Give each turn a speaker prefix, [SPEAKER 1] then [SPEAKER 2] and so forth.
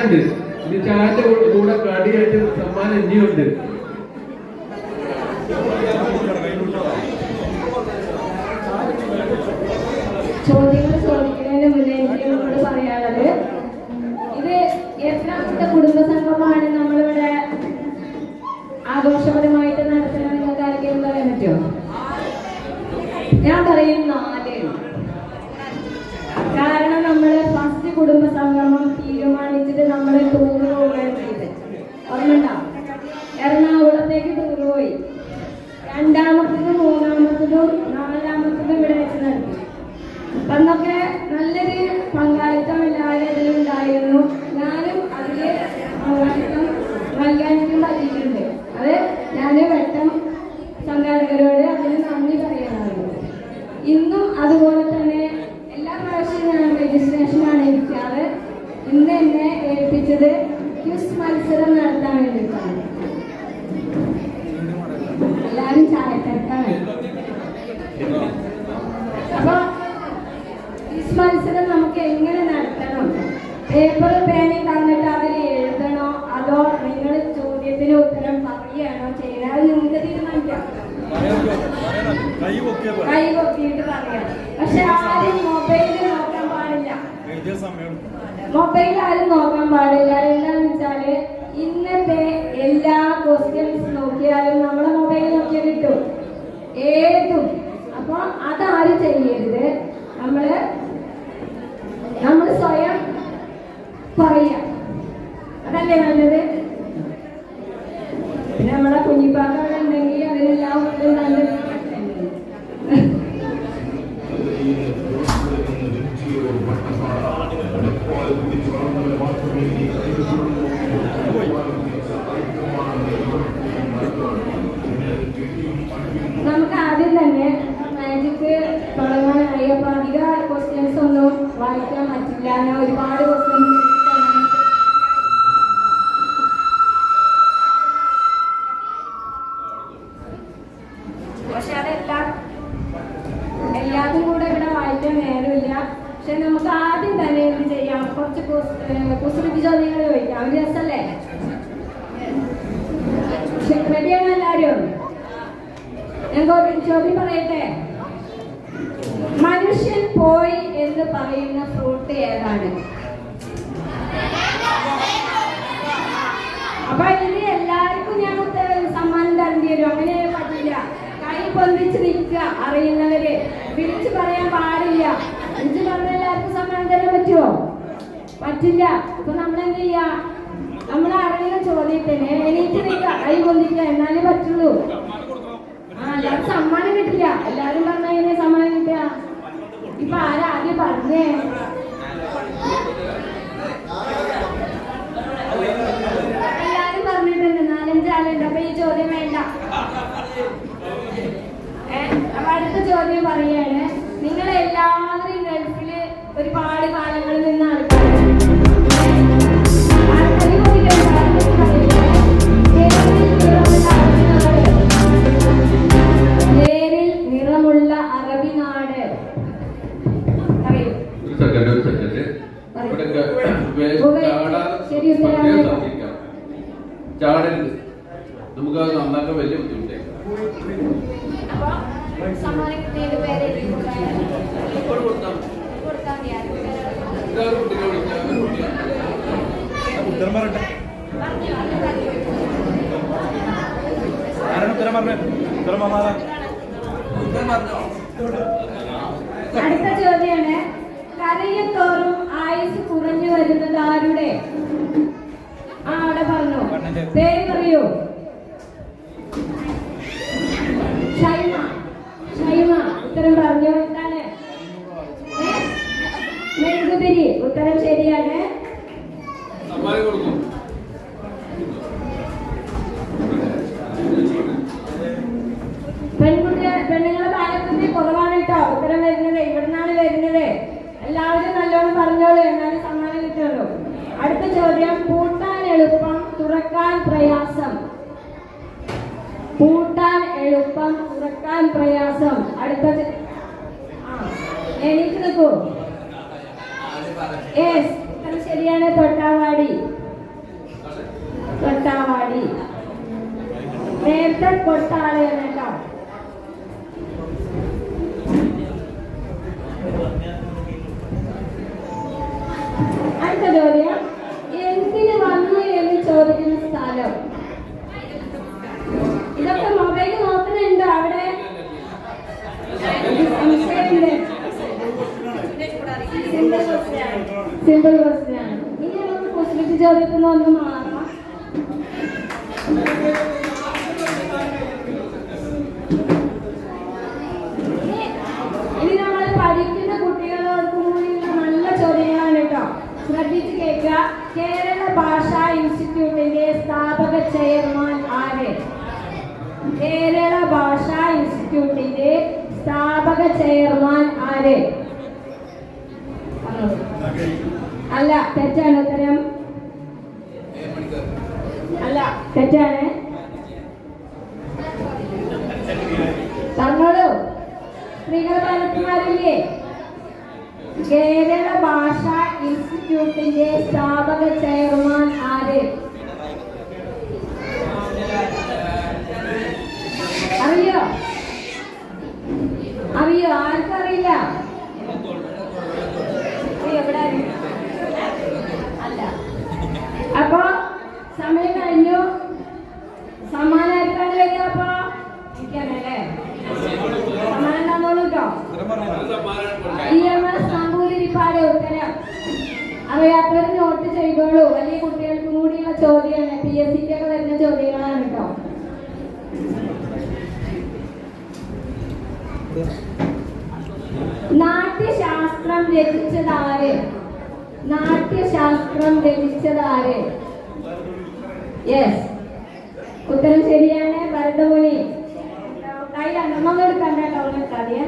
[SPEAKER 1] സമ്മാനമുണ്ട്. ഇനി ചായന്റെ കൂടെ കടിയായിട്ട് സമ്മാനം ഇനിയുണ്ട്.
[SPEAKER 2] ചോദ്യങ്ങൾ എനിക്ക് ഞാൻ പറയും നാല്. കാരണം നമ്മൾ ഫസ്റ്റ് കുടുംബ സംഗമം നമ്മളെ ചെയ്തത് ഓർമ്മണ്ടോ എറണാകുളത്തേക്ക് ടൂർ പോയി രണ്ടാമത്തതും മൂന്നാമത്തതും ചോദ്യത്തിന് ഉത്തരം പറയുകയാണോ? ചെയ്യണോ? അത് നിങ്ങൾക്ക് തീരുമാനിക്കാം.
[SPEAKER 3] കൈ
[SPEAKER 2] പൊക്കിയിട്ട് പറയാം. പക്ഷെ ആരും മൊബൈൽ നോക്കാൻ പാടില്ല. മൊബൈൽ ആരും നോക്കാൻ പാടില്ല. എന്താന്ന് വെച്ചാൽ ഇന്നത്തെ എല്ലാ ക്വസ്റ്റ്യൻസ് നോക്കിയാലും നമ്മളെ മൊബൈൽ നോക്കിയാൽ കിട്ടും. ഏതും. അപ്പൊ അതാരും ചെയ്യരുത്. നമ്മൾ നമ്മൾ സ്വയം പറയാം. അതല്ലേ നല്ലത്? നമ്മളെ കുഞ്ഞിപ്പാക്ക ഉണ്ടെങ്കിൽ അതിനെല്ലാം ഉണ്ട് നല്ല നമുക്ക് ആദ്യം തന്നെ മാജിക്ക് തുടങ്ങാനായി. അപ്പൊ അധികം ക്വസ്റ്റ്യൻസ് ഒന്നും വായിക്കാൻ പറ്റില്ല. ഞാൻ ഒരുപാട് ക്വസ്റ്റ്യൻസ് പക്ഷെ അതെല്ലാം എല്ലാതും കൂടെ ഇവിടെ വായിക്കാൻ നേരമില്ല പക്ഷെ നമുക്ക് ആദ്യം തന്നെ എന്ത് ചെയ്യാം കുറച്ച് കുസൃതി ചോദ്യങ്ങൾ ചോദിക്കാം റെഡിയാണ് എല്ലാവരും ഒരു ചോദ്യം പറയട്ടെ? മനുഷ്യൻ പോയി എന്ന് പറയുന്ന ഫ്രൂട്ട് ഏതാണ്? അപ്പൊ ഇത് എല്ലാവർക്കും ഉത്തരം സമ്മാനം തരേണ്ടി വരും. അങ്ങനെ പറ്റില്ല. കൈ പൊന്തിച്ച് നിൽക്കുക അറിയുന്നവര് വിളിച്ചു പറയാൻ പാടില്ല വിളിച്ചു പറഞ്ഞ എല്ലാവർക്കും സമ്മാനം തരാൻ പറ്റുമോ പറ്റില്ല. അപ്പൊ നമ്മൾ എന്ത് ചെയ്യാ? നമ്മൾ ആരെങ്കിലും ചോദ്യത്തിന് എണീറ്റ് നിൽക്കുക കൈ പൊന്തിക്കുക. എന്നാലേ പറ്റുള്ളൂ. ആ എല്ലാവർക്കും സമ്മാനം കിട്ടില്ല. എല്ലാരും പറഞ്ഞ സമ്മാനം കിട്ടുക? ഇപ്പൊ ആരാദ്യം പറഞ്ഞേ?
[SPEAKER 1] ഇവിടെ ചാടാൻ പ്രത്യേകം ശ്രദ്ധിക്കാം ചാടരുത്. നമുക്ക് അത് നന്നാക്കാൻ വലിയ ബുദ്ധിമുട്ടായി
[SPEAKER 3] ഉത്തരം പറയട്ടെ.
[SPEAKER 2] പറഞ്ഞു പറഞ്ഞു
[SPEAKER 3] ആരാണ് ഉത്തരം പറഞ്ഞത്? ഉത്തരം പറഞ്ഞാലാ
[SPEAKER 2] അടുത്ത ചോദ്യമാണ് കരയത്തോറും ആയുസ് കുറഞ്ഞു വരുന്നത് ആരുടെ? ആ അവിടെ പറഞ്ഞു. പേര് പറയൂ ഷൈമ. ഷൈമ ഉത്തരം പറഞ്ഞു എന്താണ്? മെഴുകുതിരി ഉത്തരം ശരിയാണ്.
[SPEAKER 1] സമ്മാനം കൊടുക്കും.
[SPEAKER 2] പെൺകുട്ടി പെണ്ണുങ്ങളെ താലത്തിന്റെ കുറവാണ് കേട്ടോ. ഉത്തരം വരുന്നത്. ഇവിടുന്നാണ് വരുന്നത്. ചോദ്യം പൂട്ടാൻ എളുപ്പം തുറക്കാൻ പ്രയാസം. പൂട്ടാൻ എളുപ്പം തുറക്കാൻ പ്രയാസം. അടുത്തത് എനിക്ക് നിൽക്കൂ യെസ് ഉത്തരം ശരിയാണ് തൊട്ടാവാടി. തൊട്ടാവാടി. നേരത്തെ കൊട്ടാളയാണ് കേട്ടോ അടുത്ത ചോദ്യം. സിമ്പിൾ ക്വസ്റ്റ്യൻ ഇനി നമുക്ക് കുസൃതി ചോദ്യത്തിൽ ഒന്ന് മാറാം ഇനി- നമ്മൾ പഠിക്കുന്ന കുട്ടികൾക്ക് കൂടിയുള്ള നല്ല ചോദ്യങ്ങളാണ് കേട്ടോ. ശ്രദ്ധിച്ച് കേൾക്കുക. കേരള ഭാഷാ ഇൻസ്റ്റിറ്റ്യൂട്ടിന്റെ സ്ഥാപക ചെയർമാൻ ആര്? കേരള ഭാഷാ ഇൻസ്റ്റിറ്റ്യൂട്ടിന്റെ സ്ഥാപക ചെയർമാൻ ആര്? പറഞ്ഞോളൂ. അല്ല തെറ്റാണ് ഉത്തരം. അല്ല തെറ്റാണ്. പറഞ്ഞോളൂ സ്ത്രീകൾ പലത്തുമാരില്ലേ കേരള ഭാഷാ ഇൻസ്റ്റിറ്റ്യൂട്ടിന്റെ സ്ഥാപക ചെയർമാൻ ആര്? ഇ എം എസ് ഉത്തരം. അറിയാത്തവർ നോട്ട് ചെയ്തോളൂ. വലിയ കുട്ടികൾക്കും കൂടിയുള്ള ചോദ്യമാണ്. പി എസ് സിക്കൊക്കെ വരുന്ന ചോദ്യങ്ങളാണ് കേട്ടോ നാട്യശാസ്ത്രം രചിച്ചതാര് നാട്യശാസ്ത്രം രചിച്ചതാര് യെസ് ഉത്തരം ശരിയാണ്. ഭരതമുനി. കയ്യിൽ അന്നമ്മ എടുക്കണ്ട എടുക്കാതെ